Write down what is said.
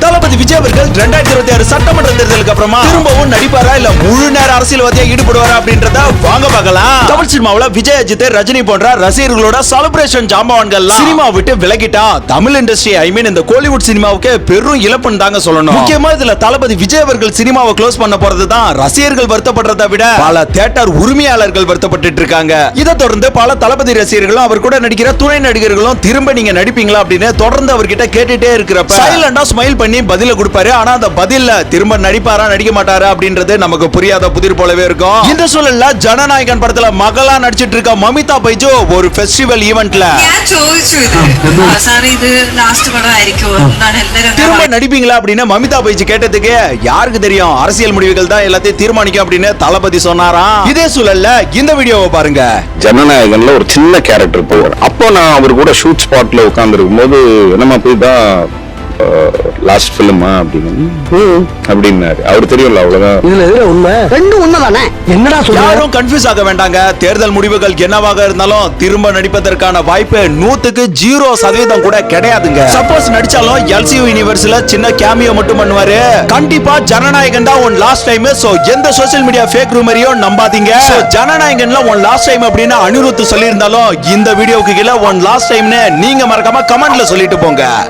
Dale தளபதி விஜய் அவர்கள் ரெண்டாயிரத்தி இருபத்தி ஆறு சட்டமன்ற தேர்தலுக்கு அப்புறமா திரும்பவும் நடிப்பாரா இல்ல முழு நேர அரசியல்வாதியா ஈடுபடுவாரா அப்படின்றத வாங்க பார்க்கலாம். தமிழ் சினிமாவுல விஜய் அஜித் ரஜினி போன்ற ரசிகர்களோட செலிப்ரேஷன் ஜாம்பவான்கள் சினிமா விட்டு விலகிட்டா தமிழ் இண்டஸ்ட்ரி ஐ மீன் இந்த கோலிவுட் சினிமாவுக்கு பெரும் இழப்புன்னு தாங்க சொல்லணும். முக்கியமா இதுல தளபதி விஜய் அவர்கள் சினிமாவை க்ளோஸ் பண்ண போறது தான் ரசிகர்கள் வருத்தப்படுறதை விட பல தியேட்டர் உரிமையாளர்கள் வருத்தப்பட்டு இருக்காங்க. இதை தொடர்ந்து பல தளபதி ரசிகர்களும் அவர் கூட நடிக்கிற துணை நடிகர்களும் திரும்ப நீங்க நடிப்பீங்களா அப்படின்னு தொடர்ந்து அவர்கிட்ட கேட்டுட்டே இருக்கிறப்ப சைலண்டா ஸ்மைல் பண்ணி பதில கொடுப்பாரு. ஆனா அந்த பதில்ல திரும்ப நடிப்பாரா நடிக்க மாட்டாரா அப்படின்றது நமக்கு புரியாத புதிர் போலவே இருக்கும். இந்த சூழல்ல ஜனநாயகன் படத்துல மகளா நடிச்சிட்டு இருக்க மமிதா பைஜோ ஒரு ஃபெஸ்டிவல் ஈவெண்ட்ல திரும்ப நடிப்பீங்களா அப்படின்னு மமிதா பைஜி கேட்டதுக்கு யாருக்கு தெரியும்? அரசியல் முடிவுகள் தான் எல்லாத்தையும் தீர்மானிக்கும் அப்படின்னு தளபதி சொன்னாராம். இதே சூழல்ல இந்த வீடியோவை பாருங்க. ஜனநாயகன்ல ஒரு சின்ன கேரக்டர் போவார். அப்போ நான் அவர் கூட ஷூட் ஸ்பாட்ல உட்கார்ந்து இருக்கும்போது என்னமா போய் தான் லாஸ்ட் ஃபிலிமா அப்படின்னு. "ம்" அப்படின்னாரு. அவர் தெரியும்ல அவ்வளவுதான். இதுல எதுல உண்மை? ரெண்டும் உண்மைதானே? என்னடா யாரும் கன்ஃபியூஸ் ஆக வேண்டாங்க. தேர்தல் முடிவுகள் என்னவாக இருந்தாலும் திரும்ப நடிப்பதற்கான வாய்ப்பு நூத்துக்கு ஜீரோ சதவீதம் கூட கிடையாதுங்க. சப்போஸ் நடிச்சாலும் எல்சியூ யூனிவர்ஸ்ல சின்ன கேமியோ மட்டும் பண்ணுவாரு. கண்டிப்பா ஜனநாயகன் தான் ஒன் லாஸ்ட் டைம் சோ எந்த சோஷியல் மீடியா ஃபேக் ரூமரையும் நம்பாதீங்க. So, ஜனநாயகன்ல ஒன் லாஸ்ட் டைம் அப்படின்னு அனிருத் சொல்லியிருந்தாலும் இந்த வீடியோக்கு கீழே ஒன் லாஸ்ட் டைம்னு நீங்க மறக்காம கமெண்ட்ல சொல்லிட்டு போங்க.